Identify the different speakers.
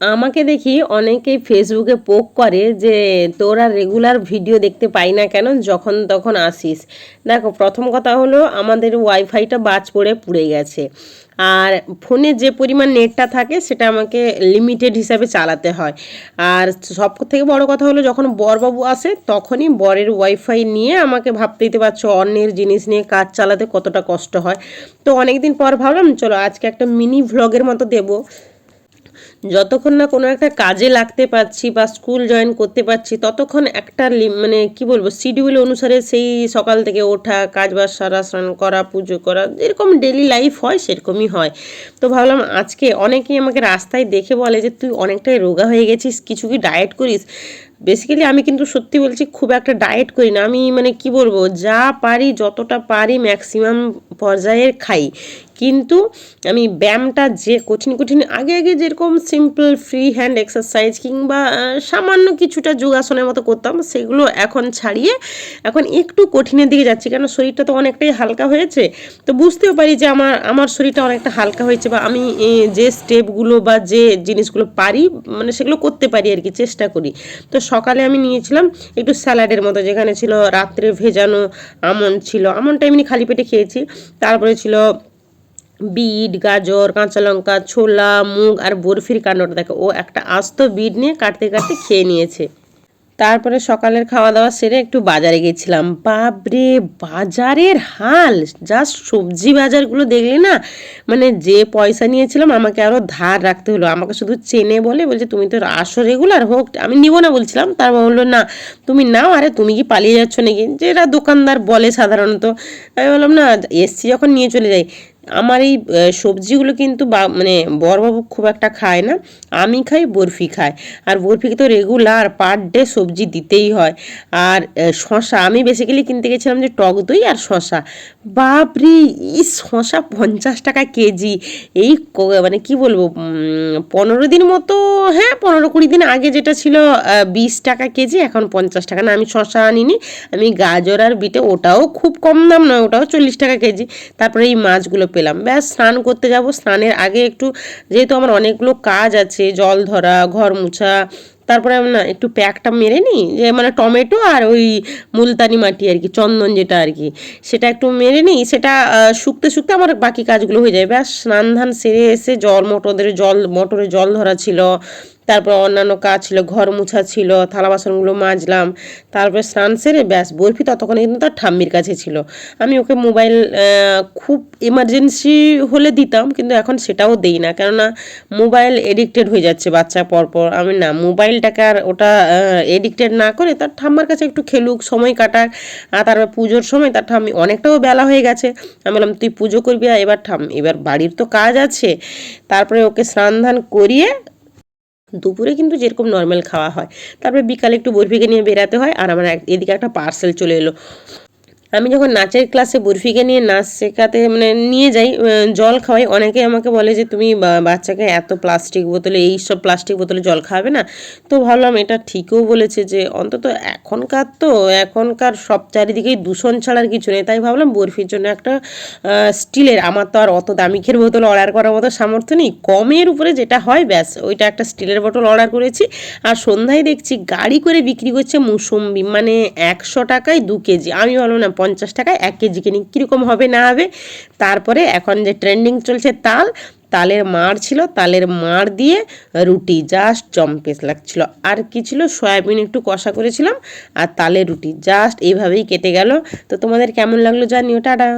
Speaker 1: আমাকে দেখি অনেকেই ফেসবুকে পোক করে যে, তোরা রেগুলার ভিডিও দেখতে পাই না কেন? যখন তখন আসিস। দেখো, প্রথম কথা হলো আমাদের ওয়াইফাইটা বাজ পড়ে পুড়ে গেছে। আর ফোনে যে পরিমাণ নেটটা থাকে, সেটা আমাকে লিমিটেড হিসাবে চালাতে হয়। আর সব থেকে বড় কথা হলো, যখন বরবাবু আসে, তখনই বরের ওয়াইফাই নিয়ে আমাকে ভাবতে দিতে পারছ, অন্যের জিনিস নিয়ে কাজ চালাতে কতটা কষ্ট হয়। তো অনেক দিন পর ভাবলাম, চলো আজকে একটা মিনি ভ্লগের মতো দেবো। যতক্ষণ না কোনো একটা কাজে লাগতে পারছি বা স্কুল জয়েন করতে পারছি, ততক্ষণ একটা মানে কি বলব, শিডিউল অনুসারে সেই সকাল থেকে ওঠা, কাজ বাজ সারা স্নান করা, পুজো করা, যেরকম ডেলি লাইফ হয় সেরকমই হয়। তো ভাবলাম আজকে অনেকেই আমাকে রাস্তায় দেখে বলে যে, তুই অনেকটাই রোগা হয়ে গেছিস, কিছু কি ডায়েট করিস? বেসিক্যালি আমি কিন্তু সত্যি বলছি খুব একটা ডায়েট করি না। আমি মানে কি বলব, যা পারি, যতটা পারি ম্যাক্সিমাম পর্যায়ের খাই। কিন্তু আমি ব্যায়ামটা যে কঠিন কঠিন, আগে আগে যেরকম সিম্পল ফ্রি হ্যান্ড এক্সারসাইজ কিংবা সামান্য কিছুটা যোগাসনের মতো করতাম, সেগুলো এখন ছাড়িয়ে, এখন একটু কঠিনের দিকে যাচ্ছি। কেন, শরীরটা তো অনেকটাই হালকা হয়েছে। তো বুঝতেও পারি যে আমার আমার শরীরটা অনেকটা হালকা হয়েছে বা আমি যে স্টেপগুলো বা যে জিনিসগুলো পারি মানে সেগুলো করতে পারি আর কি, চেষ্টা করি। তো সকালে আমি নিয়েছিলাম একটু স্যালাডের মতো, যেখানে ছিল রাত্রে ভেজানো আমন ছিল। আমনটা এমনি খালি পেটে খেয়েছি। তারপরে ছিল বিট, গাজর, কাঁচা লঙ্কা, ছোলা, মুগ আর বরফির কাণ্ডটা। দেখো, ও একটা আস্ত বিট নিয়ে কাটতে কাটতে খেয়ে নিয়েছে। তারপরে সকালের খাওয়া দাওয়া সেরে একটু বাজারে গেছিলাম। বাপরে, বাজারের হাল! যা সবজি বাজারগুলো দেখলে না মানে যে পয়সা নিয়েছিলাম আমাকে আরও ধার রাখতে হলো। আমাকে শুধু চেনে বলে বলছে, তুমি তো আসো রেগুলার হোক। আমি নিব না বলছিলাম। তারপর বলল, না, তুমি নাও, আরে তুমি কি পালিয়ে যাচ্ছ নাকি? যেটা দোকানদার বলে সাধারণত। আমি বললাম, না, এসছি যখন নিয়ে চলে যাই। আমার এই সবজিগুলো কিন্তু বা মানে বড়বাবু খুব একটা খায় না। আমি খাই, বরফি খাই আর বরফিকে তো রেগুলার পার ডে সবজি দিতেই হয়। আর শশা আমি বেসিক্যালি কিনতে গেছিলাম যে টক দই আর শশা বাপরে এই শশা পঞ্চাশ টাকা কেজি। এই মানে কি বলব পনেরো দিন মতো হ্যাঁ পনেরো কুড়ি দিন আগে যেটা ছিল বিশ টাকা কেজি, এখন পঞ্চাশ টাকা। না, আমি শশা আনিনি। আমি গাজর আর বিটে, ওটাও খুব কম দাম নয়, ওটাও চল্লিশ টাকা কেজি। তারপরে এই মাছগুলো পেলাম। ব্যাস, স্নান করতে যাব। স্নানের আগে একটু, যেহেতু আমার অনেকগুলো কাজ আছে, জল ধরা, ঘর মুছা, তারপরে আমি না একটু প্যাকটা মেরে নিই, যে মানে টমেটো আর ওই মুলতানি মাটি আর কি, চন্দন যেটা আর কি, সেটা একটু মেরে নিই। সেটা শুকতে শুকতে আমার বাকি কাজগুলো হয়ে যায়। ব্যাস, স্নান ধান সেরে এসে জল মোটরের জল, মোটরে জল ধরা ছিল। তারপর অন্যান্য কাজ ছিল, ঘর মুছা ছিল, থালা বাসনগুলো মাজলাম, তারপরে স্নান সেরে ব্যাস, বরফি ততক্ষণে কিন্তু তার ঠাম্মির কাছে ছিল। আমি ওকে মোবাইল খুব এমার্জেন্সি হলে দিতাম, কিন্তু এখন সেটাও দেই না, কেননা মোবাইল এডিক্টেড হয়ে যাচ্ছে বাচ্চা পরপর। আমি না, মোবাইলটাকে আর ওটা এডিক্টেড না করে তার ঠাম্মার কাছে একটু খেলুক, সময় কাটাক, আর তারপর পুজোর সময় তার ঠাম্মি অনেকটাও বেলা হয়ে গেছে। আমি বললাম, তুই পুজো করবি? আর এবার ঠাম এবার বাড়ির তো কাজ আছে। তারপরে ওকে স্নান ধান করিয়ে দুপুরে কিন্তু যেরকম নর্মাল খাওয়া হয়। তারপরে বিকালে একটু বরফিকে নিয়ে বেরাতে হয় আর আমার এদিকে একটা পার্সেল চলে এলো। আমি যখন নাচের ক্লাসে বরফিকে নিয়ে নাচ শেখাতে মানে নিয়ে যাই জল খাওয়াই, অনেকে আমাকে বলে যে, তুমি বাচ্চাকে এত প্লাস্টিক বোতলে, এই সব প্লাস্টিক বোতলে জল খাওয়াবে না? তো ভাবলাম এটা ঠিকও বলেছে যে, অন্তত এখনকার তো, এখনকার সব চারিদিকেই দূষণ ছাড়ার কিছু নেই। তাই ভাবলাম বরফির জন্য একটা স্টিলের, আমার তো আর অত দামিকের বোতল অর্ডার করার মতো সামর্থ্য নেই। কমের উপরে যেটা হয়, ব্যাস, ওইটা একটা স্টিলের বোতল অর্ডার করেছি। আর সন্ধ্যায় দেখছি, গাড়ি করে বিক্রি করছে মুসম্বি মানে একশো টাকায় দু কেজি। আমি ভাবলাম, না পঞ্চাশ টাকায় এক কেজি কিনি, কীরকম হবে না হবে। তারপরে এখন যে ট্রেন্ডিং চলছে তাল, তালের মার ছিল, তালের মার দিয়ে রুটি জাস্ট জম্পেস লাগছিল। আর কি ছিল? সয়াবিন একটু কষা করেছিলাম, আর তালের রুটি জাস্ট এইভাবেই কেটে গেল। তো তোমাদের কেমন লাগল জানিও, টাটা।